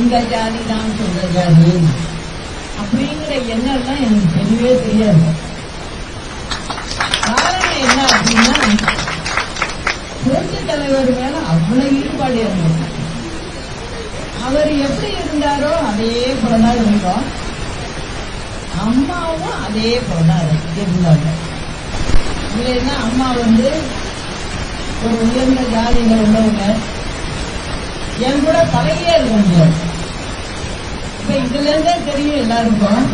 இந்த ஜாதி தான் சொல்ற ஜாதி அப்படிங்கிற எண்ணம்லாம் எனக்கு தெரியவே தெரியாது. காரணம் என்ன அப்படின்னா புரட்சி தலைவர் மேல அவ்வளவு ஈடுபாடு இருந்தது. அவர் எப்படி இருந்தாரோ அதே போலதான் இருந்தோம். அம்மாவும் அதே போலதான் இருந்தாங்க. இல்லைன்னா அம்மா வந்து ஒரு உயர்ந்த ஜாதியில உள்ளவங்க. என் கூட பழகியே இருக்க முடியாது. இப்ப இதுல இருந்தே தெரியும் எல்லாருக்கும்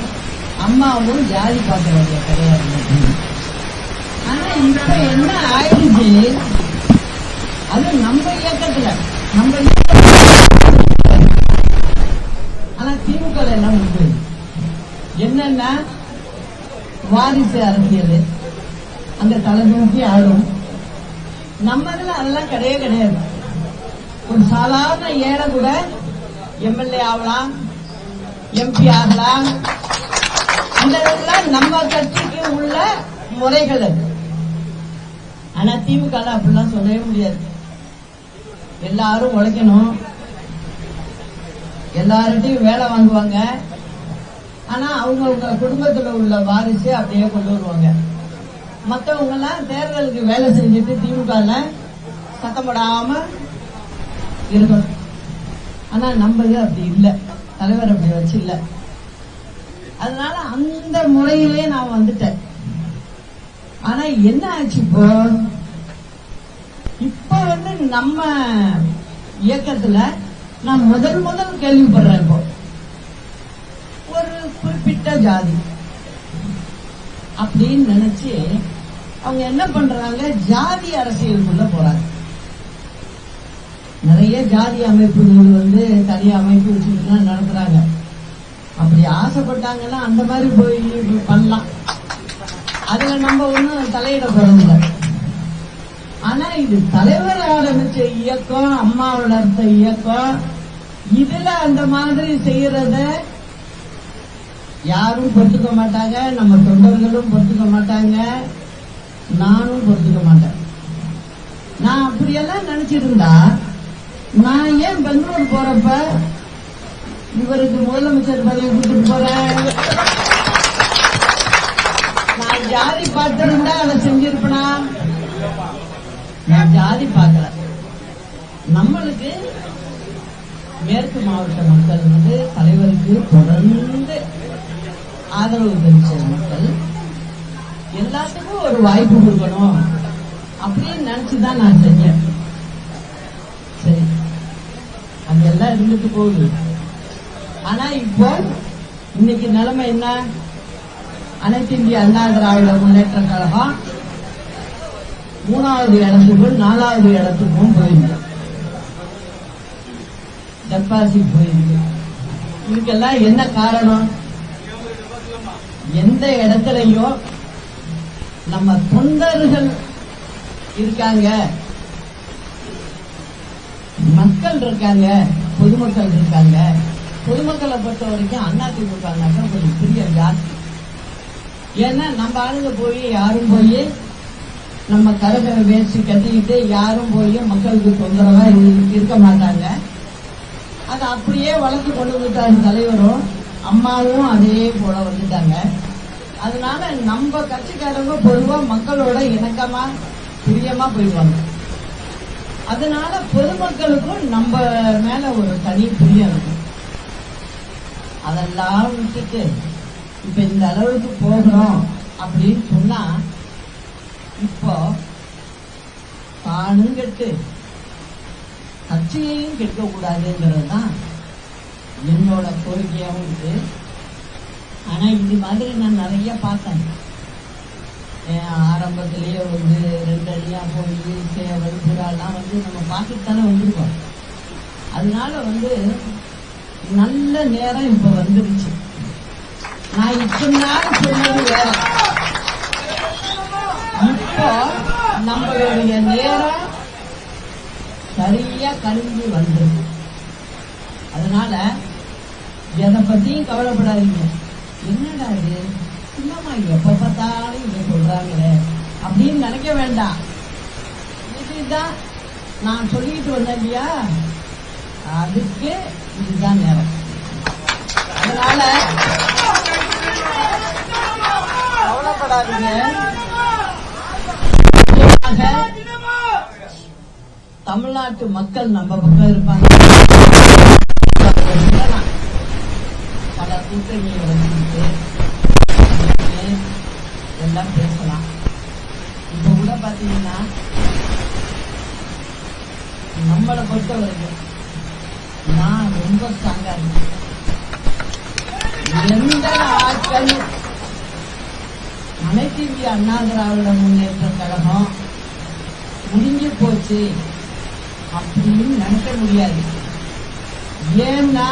அம்மாவும் ஜாதி பார்க்க வேண்டிய கிடையாது. ஆனா இப்ப என்ன ஆயிடுச்சு? அது நம்ம இயக்கத்துல நம்ம ஆனா திமுக எல்லாம் உண்டு? என்னன்னா வாரிசு அரசியல். அந்த தலை நோக்கி ஆளும் நம்ம இதுல அதெல்லாம் கிடையவே கிடையாது. ஒரு சாதாரண ஏழை கூட எம்எல்ஏ ஆகலாம் எம்பி ஆகலாம். இதெல்லாம் நம்ம கட்சிக்கு உள்ள முறைகள் ஆனா திமுக அப்படிலாம் சொல்லவே முடியாது. எல்லாரும் உழைக்கணும். எல்லார்கிட்டையும் வேலை வாங்குவாங்க. ஆனா அவங்க அவங்க குடும்பத்துல உள்ள வாரிசு அப்படியே கொண்டு வருவாங்க. மற்றவங்க எல்லாம் தேர்தலுக்கு வேலை செஞ்சுட்டு திமுக சத்தம் போடாம இருக்கணும். ஆனா நம்ம இது அப்படி இல்ல. தலைவர் அப்படி வச்சு இல்ல. அதனால அந்த முறையிலே நான் வந்துட்டேன். ஆனா என்ன ஆச்சு இப்போ? இப்ப வந்து நம்ம இயக்கத்துல நான் முதல் முதல் கேள்விப்படுறேன் இப்போ. ஒரு குறிப்பிட்ட ஜாதி அப்படின்னு நினைச்சு அவங்க என்ன பண்றாங்க? ஜாதி அரசியலுக்குள்ள போறாங்க. நிறைய ஜாதி அமைப்புகள் வந்து தனி அமைப்பு வச்சுட்டு நடத்துறாங்க. அப்படி ஆசைப்பட்டாங்கன்னா அந்த மாதிரி போய் பண்ணலாம். அதுல நம்ம ஒண்ணும் தலையிட போறதில்ல ஆனா இது தலைவர் ஆரம்பிச்ச இயக்கம் அம்மா வளர்த்த இயக்கம் இதுல அந்த மாதிரி செய்யறத யாரும் பொறுத்துக்க மாட்டாங்க. நம்ம தொண்டர்களும் பொறுத்துக்க மாட்டாங்க. நானும் பொறுத்துக்க மாட்டேன். நான் அப்படியெல்லாம் நினைச்சிருந்தா நான் ஏன் பெங்களூர் போறப்ப? இவருக்கு முதலமைச்சர் பதவி கொடுத்துட்டு போறேன். நான் ஜாதி பார்த்திருந்தா அதை செஞ்சிருப்பனா? நான் ஜாதி பார்க்கல. நம்மளுக்கு மேற்கு மாவட்ட மக்கள் வந்து தலைவருக்கு தொடர்ந்து ஆதரவு தெரிவிச்ச மக்கள் எல்லாத்துக்கும் ஒரு வாய்ப்பு கொடுக்கணும் அப்படின்னு நினைச்சுதான் நான் செஞ்சேன். அது இருந்துட்டு போகுது. ஆனா இப்போ இன்னைக்கு நிலைமை என்ன? அனைத்து இந்திய அண்ணா திராவிட முன்னேற்ற கழகம் மூணாவது இடத்துக்கும் நாலாவது இடத்துக்கும் போயிருக்கு. டெபாசிட் போயிருக்கு. இதுக்கெல்லாம் என்ன காரணம்? எந்த இடத்துலயோ நம்ம தொண்டர்கள் இருக்காங்க. மக்கள் இருக்காங்க. பொதுமக்கள் இருக்காங்க. பொதுமக்களை பொறுத்த வரைக்கும் அண்ணா திமுகனாக்கா கொஞ்சம் பிரியம் ஜாஸ்தி ஏன்னா நம்ம ஆளுங்க போய் யாரும் போய் நம்ம கரகர வேஸ்ட் கட்டிக்கிட்டு யாரும் போய் மக்களுக்கு தொந்தரவா இருக்க மாட்டாங்க. அது அப்படியே வளர்த்து கொண்டு வந்துட்டாரு தலைவரும் அம்மாவும் அதே போல வந்துட்டாங்க. அதனால நம்ம கட்சிக்காரங்க பொதுவா மக்களோட இணக்கமா பிரியமா போயிடுவாங்க. அதனால பொதுமக்களுக்கும் நம்ம மேல ஒரு தனி பிரியம் இருக்கு அதெல்லாம் விட்டுட்டு இப்ப இந்த அளவுக்கு போகிறோம் அப்படின்னு சொன்னா இப்போ தானும் கெட்டு கட்சியையும் கெட்க கூடாதுங்கிறது தான் என்னோட கோரிக்கையாகவும் இருக்கு. ஆனா இது மாதிரி நான் நிறைய பார்த்தேன். ஏன் ஆரம்பத்திலேயே வந்து வழியா அடியா போய் சேவல் புறாலாம் வந்து நம்ம பார்த்துட்டு தானே வந்திருக்கோம். அதனால வந்து நல்ல நேரம் இப்ப வந்துருச்சு. நான் இத்தனை நாள் சொன்னது வேற. இப்போ நம்மளுடைய நேரம் சரியா கழிஞ்சு வந்துருக்கு. அதனால எதை பத்தியும் கவலைப்படாதீங்க. என்னடா இது? சும்மா எப்ப பார்த்தாலும் இதை சொல்றாங்களே? அப்படின்னு நினைக்க வேண்டாம். இதுதான் நான் சொல்லிட்டு வந்தேன் இல்லையா அதுக்கு இதுதான் நேரம். அதனால கவலைப்படாதீங்க. தமிழ்நாட்டு மக்கள் நம்ம பக்கம் இருப்பாங்க. பல கூட்டணியை வச்சுக்கிட்டு எல்லாம் பேசலாம். இப்ப கூட பாத்தீங்கன்னா நம்மளை பொறுத்த வரைக்கும் நான் ரொம்ப ஸ்ட்ராங்கா இருக்கேன் எந்த ஆட்கள் அனைத்து இந்திய அண்ணா திராவிட முன்னேற்ற கழகம் முடிஞ்சு போச்சு அப்படின்னு நினைக்க முடியாது. ஏன்னா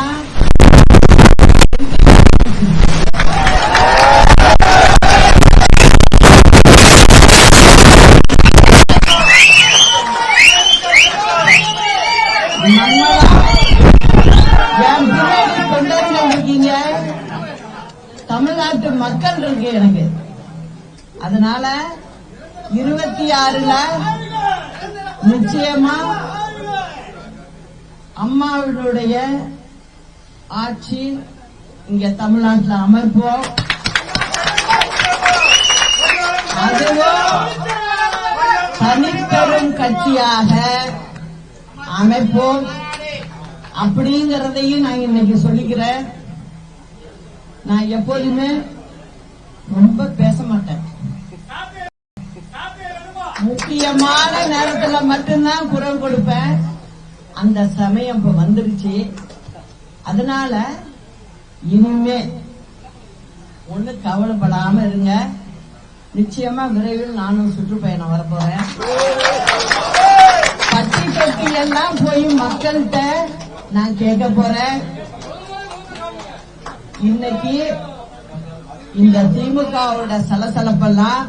இருபத்தி ஆறுல நிச்சயமா அம்மாவினுடைய ஆட்சி இங்க தமிழ்நாட்டில் அமர்ப்போம் அதுவும் தனிப்பெரும் கட்சியாக அமைப்போம். அப்படிங்கறதையும் நான் இன்னைக்கு சொல்லிக்கிறேன். நான் எப்போதுமே ரொம்ப முக்கியமான நேரத்துல மட்டும்தான் குரல் கொடுப்பேன். அந்த சமயம் இப்ப வந்துருச்சு. அதனால இனிமே ஒண்ணு கவலைப்படாம இருங்க. நிச்சயமா விரைவில் நானும் சுற்றுப்பயணம் வரப்போறேன். பட்டி தொட்டி எல்லாம் போய் மக்கள்கிட்ட நான் கேட்க போறேன். இன்னைக்கு இந்த திமுகவோட சலசலப்பெல்லாம்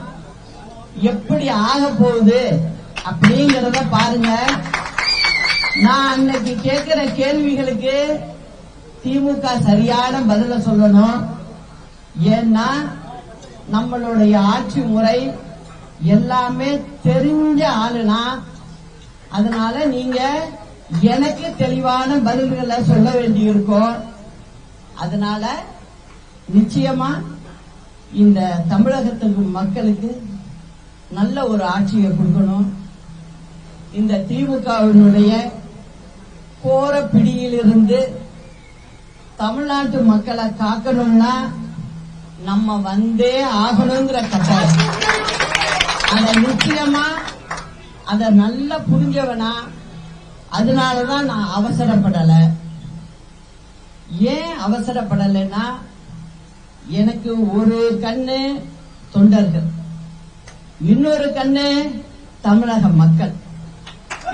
எப்படி ஆக போகுது அப்படிங்கறத பாருங்க. நான் அன்னைக்கு கேட்கிற கேள்விகளுக்கு திமுக சரியான பதில சொல்லணும். ஏன்னா நம்மளுடைய ஆட்சி முறை எல்லாமே தெரிஞ்ச ஆளுனா அதனால நீங்க எனக்கு தெளிவான பதில்களை சொல்ல வேண்டியிருக்கும். அதனால நிச்சயமா இந்த தமிழகத்துக்கு மக்களுக்கு நல்ல ஒரு ஆட்சியை கொடுக்கணும். இந்த திமுகவினுடைய கோர பிடியிலிருந்து தமிழ்நாட்டு மக்களை காக்கணும்னா நம்ம வந்தே ஆகணுங்கிற கட்டாயம். அத நிச்சயமா அத நல்லா புரிஞ்சவனா அதனாலதான் நான் அவசரப்படல. ஏன் அவசரப்படலைன்னா எனக்கு ஒரு கண்ணு தொண்டர்கள். இன்னொரு கண்ணு தமிழக மக்கள்.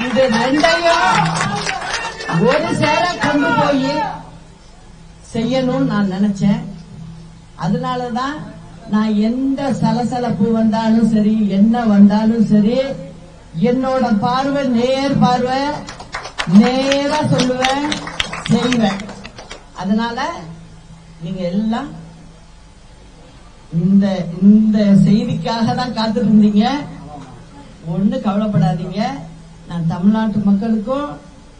இது ரெண்டையும் ஒரு சேர கொண்டு போய் செய்யணும்னு நான் நினைச்சேன். அதனாலதான் நான் எந்த சலசலப்பு வந்தாலும் சரி என்ன வந்தாலும் சரி என்னோட பார்வை நேர் பார்வை நேரா சொல்லுவேன் செய்வேன். அதனால நீங்க எல்லாம் இந்த இந்த செய்திக்காக தான் காத்திருந்தீங்க. ஒண்ணு கவலைப்படாதீங்க. நான் தமிழ்நாட்டு மக்களுக்கும்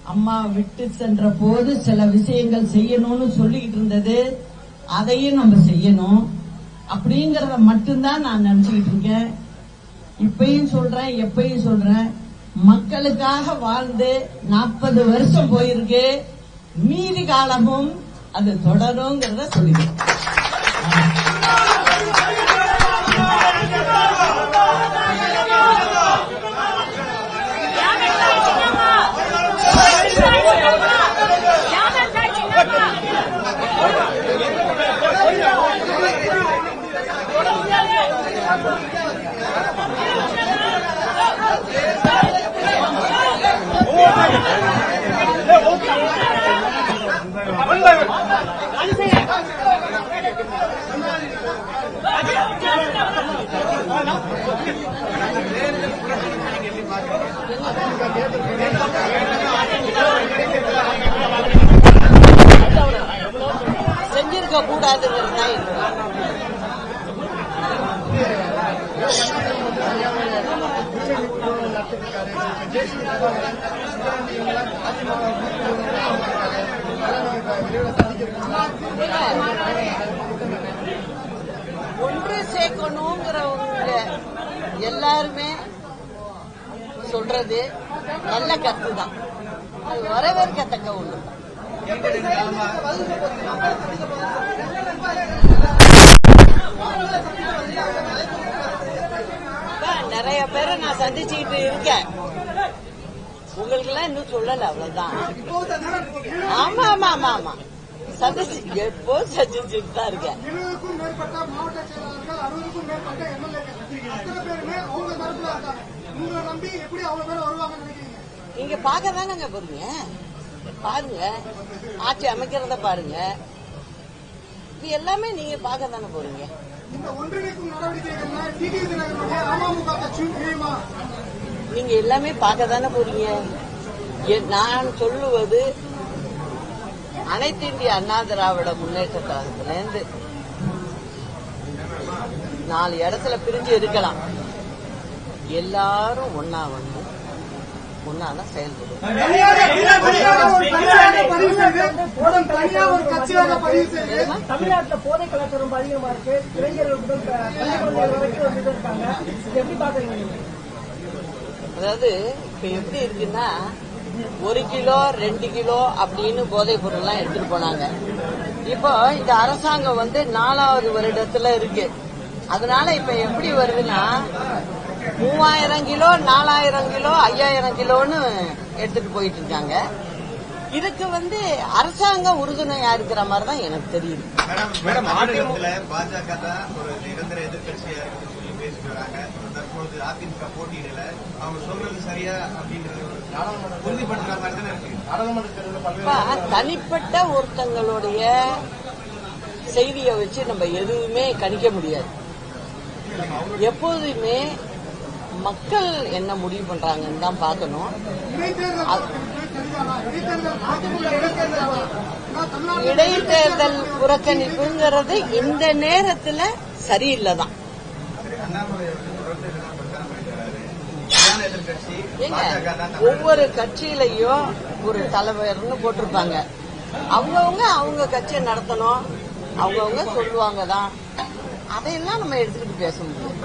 அம்மா விட்டு சென்ற போது சில விஷயங்கள் செய்யணும்னு சொல்லிக்கிட்டு இருந்தது. அதையும் நம்ம செய்யணும். அப்படிங்கறத மட்டும்தான் நான் நினைச்சுக்கிட்டு இருக்கேன். இப்பயும் சொல்றேன் எப்பயும் சொல்றேன். மக்களுக்காக வாழ்ந்து நாற்பது வருஷம் போயிருக்கு. மீதி காலமும் அது தொடருங்கிறத சொல்லிக்கிறேன். செஞ்சிருக்க கூடாதுங்கிறது தான் இது. ஒன்று சேர்க்கணுங்கிறவங்க எல்லாருமே சொல்றது நல்ல கருத்து தான் அது வரவேற்கத்தக்க ஒன்று நிறைய பேரை நான் சந்திச்சுக்கிட்டு இருக்கேன். உங்களுக்கு எல்லாம் இன்னும் சொல்லல அவ்வளவுதான். ஆமா ஆமா ஆமா ஆமா. சந்திச்சு எப்போ சந்திச்சுட்டு தான் இருக்கேன். நீங்க பார்க்க தானங்க போறீங்க பாருங்க. ஆட்சி அமைக்கிறத பாருங்க. இது எல்லாமே நீங்க பார்க்க தானே போறீங்க இந்த ஒன்றிணைக்கும் அமமுக நீங்க எல்லாமே பார்க்க தானே போறீங்க? எ- நான் சொல்லுவது அனைத்து இந்திய அண்ணா திராவிட முன்னேற்ற கழகத்திலேருந்து நாலு இடத்துல பிரிஞ்சு இருக்கலாம். எல்லாரும் ஒன்னா வந்து ஒன்னாதான் செயல்படும்? தமிழ்நாட்டுல போதை கலாச்சாரம் ரொம்ப அதிகமா இருக்கு. இளைஞர்கள் அதாவது இப்ப எப்படி இருக்குன்னா ஒரு கிலோ ரெண்டு கிலோ அப்படின்னு போதைப் பொருள்லாம் எடுத்துட்டு போனாங்க. இப்போ இந்த அரசாங்கம் வந்து நாலாவது வருடத்துல இருக்கு. அதனால இப்ப எப்படி வருதுன்னா மூவாயிரம் கிலோ நாலாயிரம் கிலோ ஐயாயிரம் கிலோன்னு எடுத்துட்டு போயிட்டு இருக்காங்க. இதுக்கு வந்து அரசாங்கம் உறுதுணையா இருக்கிற மாதிரி தான் எனக்கு தெரியுது. மேடம் மேடம் மாநிலத்துல பாஜக தான் ஒரு நிரந்தர எதிர்க்கட்சியா இருக்குன்னு சொல்லி பேசிட்டு வராங்க. தற்பொழுது அதிமுக போட்டியிடல. அவங்க சொல்றது சரியா அப்படின்றது ஒரு உறுதிப்படுத்துற மாதிரி தானே இருக்கு. நாடாளுமன்ற தேர்தலில் இப்ப தனிப்பட்ட ஒருத்தங்களுடைய செய்தியை வச்சு நம்ம எதுவுமே கணிக்க முடியாது. எப்போதுமே மக்கள் என்ன முடிவு பண்றாங்கன்னு தான் பார்க்கணும். இடைத்தேர்தல் இடைத்தேர்தல் புறக்கணிப்புங்கிறது இந்த நேரத்துல சரியில்லை தான் தான் ஒவ்வொரு கட்சியிலையும் ஒரு தலைவர்னு போட்டிருப்பாங்க. அவங்கவுங்க அவங்க கட்சியை நடத்தணும். அவங்கவுங்க சொல்லுவாங்க தான் அதையெல்லாம் நம்ம எடுத்துக்கிட்டு பேச முடியும்.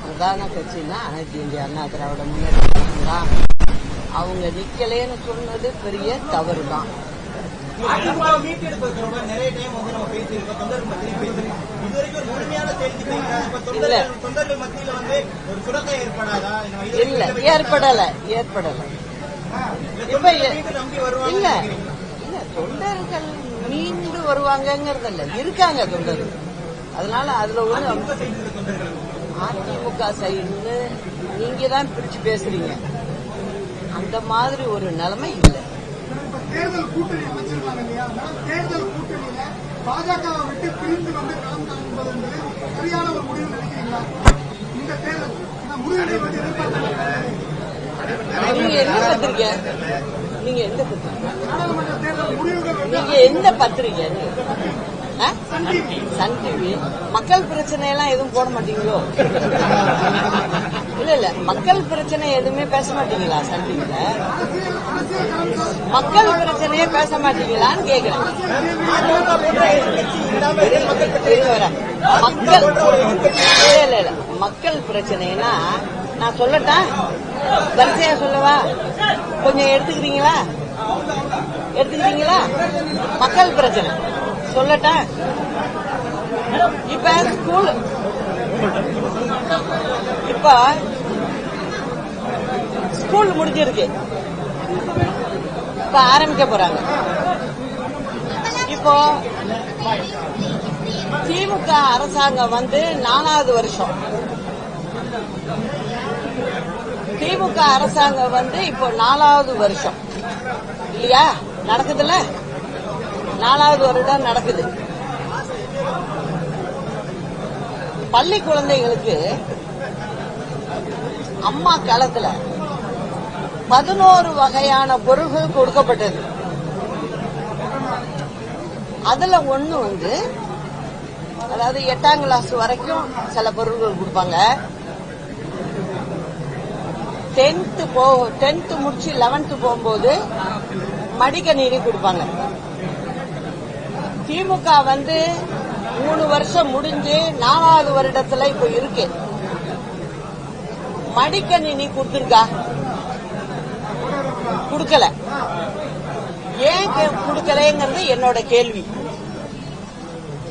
பிரதான கட்சின்னா அனைத்து இந்திய அண்ணா திராவிட முன்னேற்ற கழகம் தான். அவங்க நிக்கலேன்னு சொன்னது பெரிய தவறு தான் இல்ல. ஏற்படல. ஏற்படல. இப்ப இல்ல. தொண்டர்கள் மீண்டு வருவாங்கங்கிறது இல்ல இருக்காங்க தொண்டர்கள். அதனால அதுல ஒரு அதிமுக சைடுன்னு நீங்க தான் பிரிச்சு பேசுறீங்க. அந்த மாதிரி ஒரு நிலைமை இல்லை. தேர்தல் கூட்டணி அமைச்சிருக்காங்க இல்லையா? அதனால தேர்தல் கூட்டணியில பாஜகவை விட்டு பிரிந்து வந்து களம் காண்பது என்பது சரியான ஒரு முடிவு நினைக்கிறீங்களா? இந்த தேர்தல் முடிவுகளை வந்து எதிர்பார்க்க நீங்க நீங்க எந்த நீங்க எந்த பத்திரிக்கை ஆ? Sun TV. மக்கள் பிரச்சனை எல்லாம் எதுவும் போட மாட்டீங்களோ? இல்ல இல்ல. மக்கள் பிரச்சனை எதுவுமே பேச மாட்டீங்களா சன் டிவில? மக்கள் பிரச்சனையே பேச மாட்டீங்களான்னு கேக்குறேன். மக்கள் இல்ல இல்ல. மக்கள் பிரச்சனைனா நான் சொல்லட்டா? வரிசையா சொல்லவா? கொஞ்சம் எடுத்துக்கிறீங்களா எடுத்துக்கிறீங்களா மக்கள் பிரச்சனை. சொல்லட்டா? இப்ப ஸ்கூல் இப்ப ஸ்கூல் முடிஞ்சிருக்கு. இப்ப ஆரம்பிக்க போறாங்க. இப்போ திமுக அரசாங்கம் வந்து நாலாவது வருஷம். திமுக அரசாங்கம் வந்து இப்போ நாலாவது வருஷம். இல்லையா? நடக்குதுல்ல? நாலாவது வருடம் நடக்குது. பள்ளி குழந்தைகளுக்கு அம்மா காலத்துல பதினோரு வகையான பொருள்கள் கொடுக்கப்பட்டது. அதுல ஒண்ணு வந்து அதாவது எட்டாம் கிளாஸ் வரைக்கும் சில பொருள்கள் கொடுப்பாங்க. டென்த்து போ டென்த்து முடிச்சு லெவன்த்து போகும்போது மடிக்கணினி கொடுப்பாங்க. திமுக வந்து மூணு வருஷம் முடிஞ்சு நாலாவது வருடத்துல இப்ப இருக்கு. மடிக்கணினி கொடுத்துருக்கா? கொடுக்கல. ஏன் கொடுக்கலங்கிறது என்னோட கேள்வி.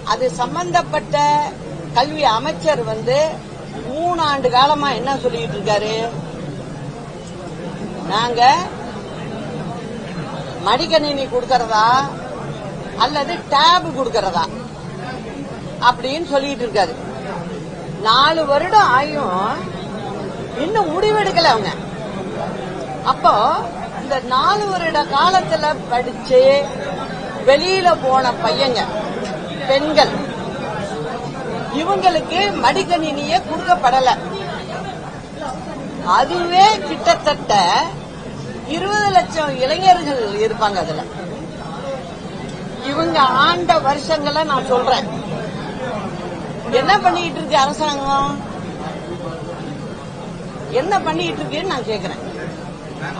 அது சம்பந்தப்பட்ட கல்வி அமைச்சர் வந்து மூணு ஆண்டு காலமா என்ன சொல்லிட்டு இருக்காரு? நாங்க மடிக்கணினி கொடுக்கறதா அல்லது டேப் கொடுக்கறதா அப்படின்னு சொல்லிட்டு இருக்காரு. நாலு வருடம் ஆயும் இன்னும் முடிவெடுக்கல அவங்க. அப்போ இந்த நாலு வருட காலத்துல படிச்சு வெளியில போன பையங்க பெண்கள் இவங்களுக்கு மடிக்கணினியே கொடுக்கப்படல. அதுவே கிட்டத்தட்ட இருபது லட்சம் இளைஞர்கள் இருப்பாங்க அதுல. இவங்க ஆண்ட வருஷங்களை நான் சொல்றேன். என்ன பண்ணிட்டு இருக்கு அரசாங்கம்? என்ன பண்ணிட்டு இருக்குன்னு நான் கேக்குறேன்.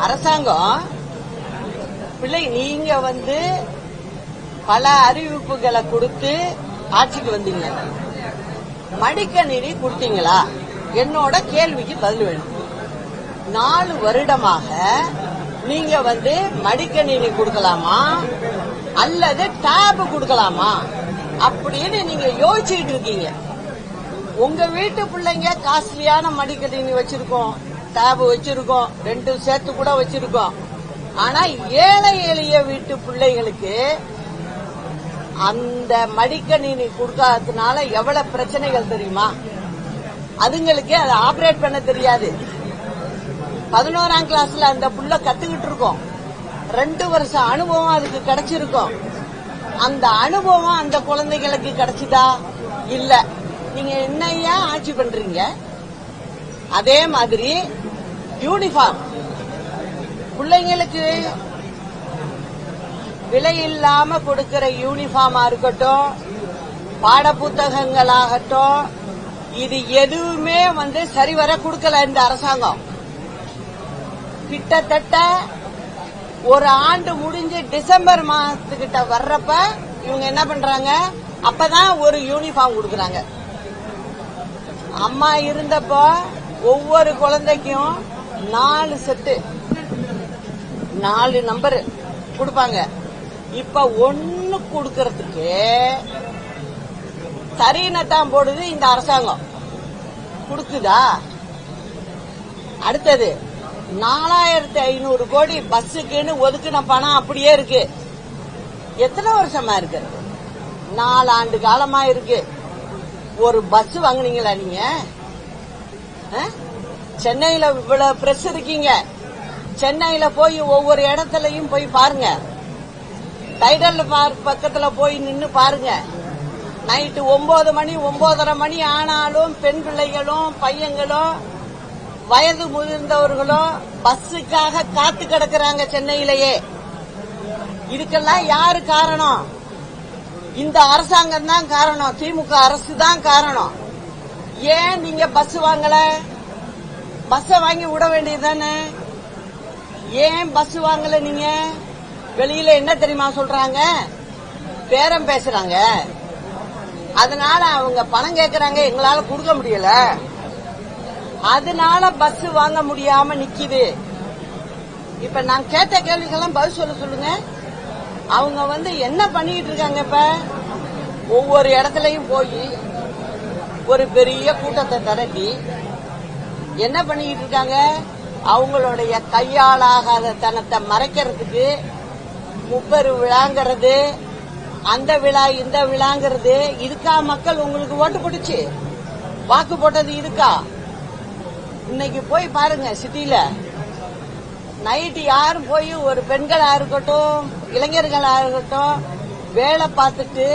அரசாங்கம் பிள்ளை நீங்க வந்து பல அறிவிப்புகளை கொடுத்து ஆட்சிக்கு வந்தீங்க. மடிக்கணினி கொடுத்தீங்களா? என்னோட கேள்விக்கு பதில் வேணும். நாலு வருடமாக நீங்க வந்து மடிக்கணினி கொடுக்கலாமா? அல்லது டேப் கொடுக்கலாமா? அப்படின்னு நீங்க யோசிச்சுட்டு இருக்கீங்க. உங்க வீட்டு பிள்ளைங்க காஸ்ட்லியான மடிக்கணினி வச்சிருக்கோம். டேப் வச்சிருக்கோம். ரெண்டும் சேர்த்து கூட வச்சிருக்கோம். ஆனா ஏழை எளிய வீட்டு பிள்ளைகளுக்கு அந்த மடிக்கணினி கொடுக்காததுனால எவ்வளவு பிரச்சனைகள் தெரியுமா? அதுங்களுக்கு அதை ஆபரேட் பண்ண தெரியாது. பதினோராம் கிளாஸ்ல அந்த புள்ள கத்துக்கிட்டு இருக்கோம். ரெண்டு வருஷம் அனுபவம் அதுக்கு கிடைச்சிருக்கும். அந்த அனுபவம் அந்த குழந்தைகளுக்கு கிடைச்சதா? இல்ல. நீங்க என்னையா ஆட்சி பண்றீங்க? அதே மாதிரி யூனிஃபார்ம் பிள்ளைங்களுக்கு விலை இல்லாம கொடுக்கிற யூனிஃபார்மா இருக்கட்டும் பாட புத்தகங்களாகட்டும் இது எதுவுமே வந்து சரிவர கொடுக்கல இந்த அரசாங்கம். கிட்டத்தட்ட ஒரு ஆண்டு முடிஞ்சு டிசம்பர் மாசத்துக்கிட்ட வர்றப்ப இவங்க என்ன பண்றாங்க? அப்பதான் ஒரு யூனிஃபார்ம் கொடுக்குறாங்க அம்மா இருந்தப்போ ஒவ்வொரு குழந்தைக்கும் நாலு செட்டு நாலு நம்பர் கொடுப்பாங்க. இப்ப ஒண்ணு கொடுக்கறதுக்கு தரீனத்தான் போடுது இந்த அரசாங்கம். கொடுக்குதா? அடுத்தது நாலாயிரத்தி ஐநூறு கோடி பஸ்ஸுக்குன்னு ஒதுக்கின பணம் அப்படியே இருக்கு. எத்தனை வருஷமா இருக்கு? நாலு ஆண்டு காலமா இருக்கு. ஒரு பஸ் வாங்குனீங்களா நீங்க? ஆ? சென்னையில இவ்வளவு பிரஸ் இருக்கீங்க. சென்னையில போய் ஒவ்வொரு இடத்துலயும் போய் பாருங்க. டைடல் பார்க் பக்கத்துல போய் நின்னு பாருங்க. நைட்டு ஒன்பது மணி ஒன்பதரை மணி ஆனாலும் பெண் பிள்ளைகளும் பையங்களும் வயது முதிர்ந்தவர்களும் பஸ்ஸுக்காக காத்து கிடக்குறாங்க சென்னையிலேயே. இதுக்கெல்லாம் யாரு காரணம்? இந்த அரசாங்கம் தான் காரணம். திமுக அரசு தான் காரணம். ஏன் நீங்க பஸ் வாங்கல? பஸ் வாங்கி விட வேண்டியதுதானே? ஏன் பஸ் வாங்கல நீங்க? வெளியில என்ன தெரியுமா சொல்றாங்க? பேரம் பேசுறாங்க. அதனால அவங்க பணம் கேட்கறாங்க எங்களால கொடுக்க முடியல. அதனால பஸ் வாங்க முடியாம நிக்குது. இப்ப நான் கேட்ட கேள்விக்கெல்லாம் பதில் சொல்ல சொல்லுங்க. அவங்க வந்து என்ன பண்ணிட்டு இருக்காங்க இப்ப? ஒவ்வொரு இடத்துலயும் போய் ஒரு பெரிய கூட்டத்தை திரட்டி என்ன பண்ணிக்கிட்டு இருக்காங்க? அவங்களுடைய கையாளாகாத தனத்தை மறைக்கிறதுக்கு முப்பெரு விழாங்கிறது அந்த விழா இந்த விழாங்கிறது இதுக்கா மக்கள் உங்களுக்கு ஓட்டு போட்டுச்சு? வாக்கு போட்டது இதுக்கா? இன்னைக்கு போய் பாருங்க சிட்டில நைட்டு யாரும் போய் ஒரு பெண்களா இருக்கட்டும் இளைஞர்களா இருக்கட்டும் வேலை பார்த்துட்டு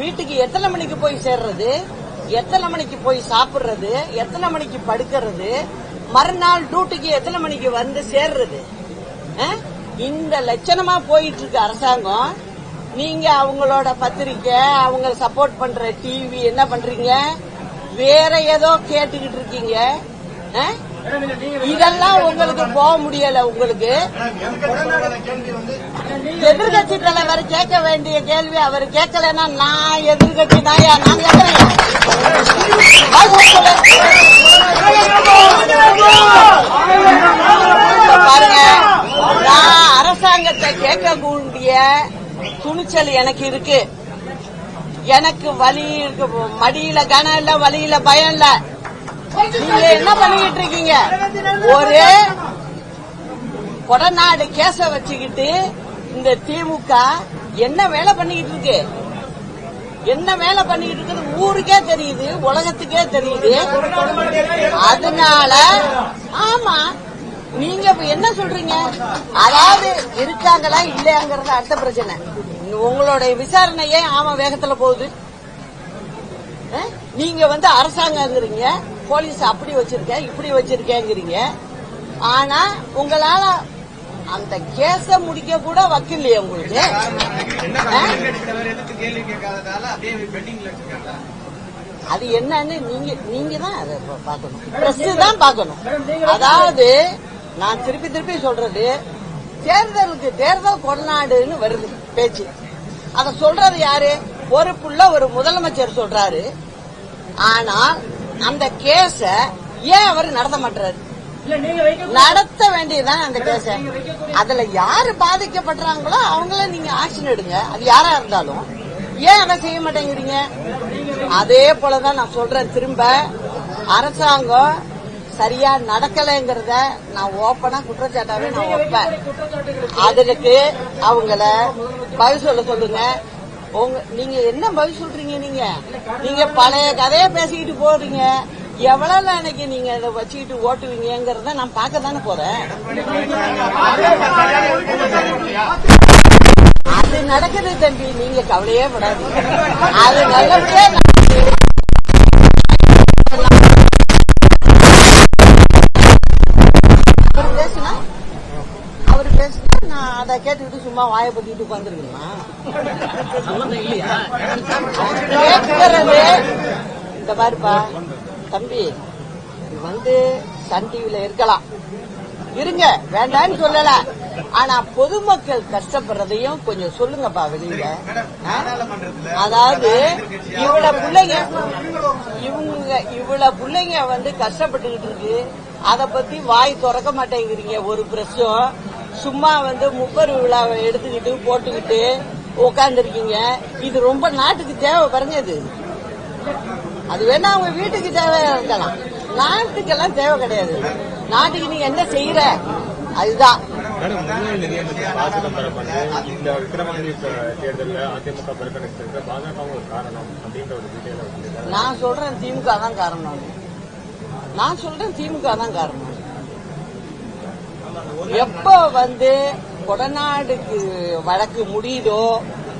வீட்டுக்கு எத்தனை மணிக்கு போய் சேர்றது எத்தனை மணிக்கு போய் சாப்பிடுறது எத்தனை மணிக்கு படுக்கிறது மறுநாள் டியூட்டிக்கு எத்தனை மணிக்கு வந்து சேர்றது? இந்த லட்சணமா போயிட்டு இருக்கு அரசாங்கம். நீங்க அவங்களோட பத்திரிக்கை அவங்க சப்போர்ட் பண்ற டிவி என்ன பண்றீங்க? வேற ஏதோ கேட்டுக்கிட்டு இருக்கீங்க. இதெல்லாம் உங்களுக்கு போக முடியல உங்களுக்கு. எதிர்கட்சி தலைவர் கேட்க வேண்டிய கேள்வி அவர் கேட்கலன்னா நான் எதிர்கட்சி தாயா நான் கேட்கறேன் பாருங்க நான் அரசாங்கத்தை கேட்கக்கூடிய துணிச்சல் எனக்கு இருக்கு. எனக்கு வலி இருக்கு மடியில கனம் இல்ல வழியில பயம் இல்லை. நீங்க என்ன பண்ணிக்கிட்டு இருக்கீங்க? ஒரு கொடநாடு கேச வச்சுக்கிட்டு இந்த திமுக என்ன வேலை பண்ணிக்கிட்டு இருக்கு? என்ன வேலை பண்ணிக்கிட்டு இருக்குது ஊருக்கே தெரியுது உலகத்துக்கே தெரியுது. அதனால ஆமா நீங்க என்ன சொல்றீங்க? அதாவது இருக்காங்களா இல்லையாங்கிறது அடுத்த பிரச்சனை. உங்களுடைய விசாரணையே ஆமா வேகத்துல போகுது? நீங்க வந்து அரசாங்கங்கிறீங்க போலீஸ் அப்படி வச்சிருக்கேன் இப்படி வச்சிருக்கேங்கிறீங்க. ஆனா உங்களால அந்த கேஸ முடிக்க கூட வக்கில்லையே உங்களுக்கு. அது என்னன்னு நீங்க நீங்க தான் அதை பார்க்கணும். பிரஸ் தான் பார்க்கணும். அதாவது நான் திருப்பி திருப்பி சொல்றது தேர்தலுக்கு தேர்தல் கொடநாடுன்னு வருது பேச்சு. அத சொல்றது யாரு? பொறுப்புள்ள ஒரு முதலமைச்சர் சொல்றாரு. ஆனால் அந்த கேஸ ஏன் அவர் நடத்த மாட்டாரு நடத்த வேண்டியதுதான் அந்த கேஸ? அதுல யாரு பாதிக்கப்படுறாங்களோ அவங்கள நீங்க ஆக்ஷன் எடுங்க. அது யாரா இருந்தாலும். ஏன் அதை செய்ய மாட்டேங்கிறீங்க? அதே போலதான் நான் சொல்றேன் திரும்ப. அரசாங்கம் சரியா நடக்கலைங்கிறத நான் ஓப்பனா குற்றச்சாட்டாவே நான் வைப்பேன். அதுக்கு அவங்கள பதில் சொல்ல சொல்லுங்க. உங்க நீங்க என்ன பதில் சொல்றீங்க நீங்க? நீங்க பழைய கதைய பேசிக்கிட்டு போறீங்க. எவ்வளவு அன்னைக்கு நீங்க இதை வச்சுக்கிட்டு ஓட்டுவீங்கிறத நான் பார்க்க தானே போறேன். அது நடக்குது தம்பி நீங்க கவலையே விடாது அது நல்லபடியா அதை கேட்டுக்கிட்டு சும்மா வாயை பத்திட்டு உட்காந்துருக்கணுமா கேட்கறது இந்த மாதிரிப்பா தம்பி இது வந்து சன் டிவில இருக்கலாம். இருங்க வேண்டாம்னு சொல்லல. ஆனா பொதுமக்கள் கஷ்டப்படுறதையும் கொஞ்சம் சொல்லுங்கப்பா வெளியில? அதாவது இவ்வளவு பிள்ளைங்க இவங்க இவ்வளவு பிள்ளைங்க வந்து கஷ்டப்பட்டுக்கிட்டு இருக்கு. அத பத்தி வாய் திறக்க மாட்டேங்கிறீங்க. ஒரு பிரஷம் சும்மா வந்து முப்பரு விழாவை எடுத்துக்கிட்டு போட்டுக்கிட்டு உட்காந்துருக்கீங்க இது ரொம்ப நாட்டுக்கு தேவை இது. அது வேணா அவங்க வீட்டுக்கு தேவை இருக்கலாம். நாட்டுக்கெல்லாம் தேவை கிடையாது. நாட்டுக்கு நீங்க என்ன செய்யற? அதுதான். இந்த தேர்தலில் அதிமுக புறக்கணிச்சிருக்க காரணம் அப்படின்ற ஒரு டீட்டெயில நான் சொல்றேன் திமுக தான் காரணம். நான் சொல்றேன் திமுக தான் காரணம். எப்ப வந்து கொடநாடுக்கு வழக்கு முடியுதோ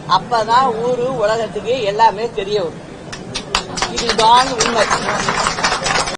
அப்பதான் ஊரு உலகத்துக்கு எல்லாமே தெரிய வரும். இதுதான் உண்மை.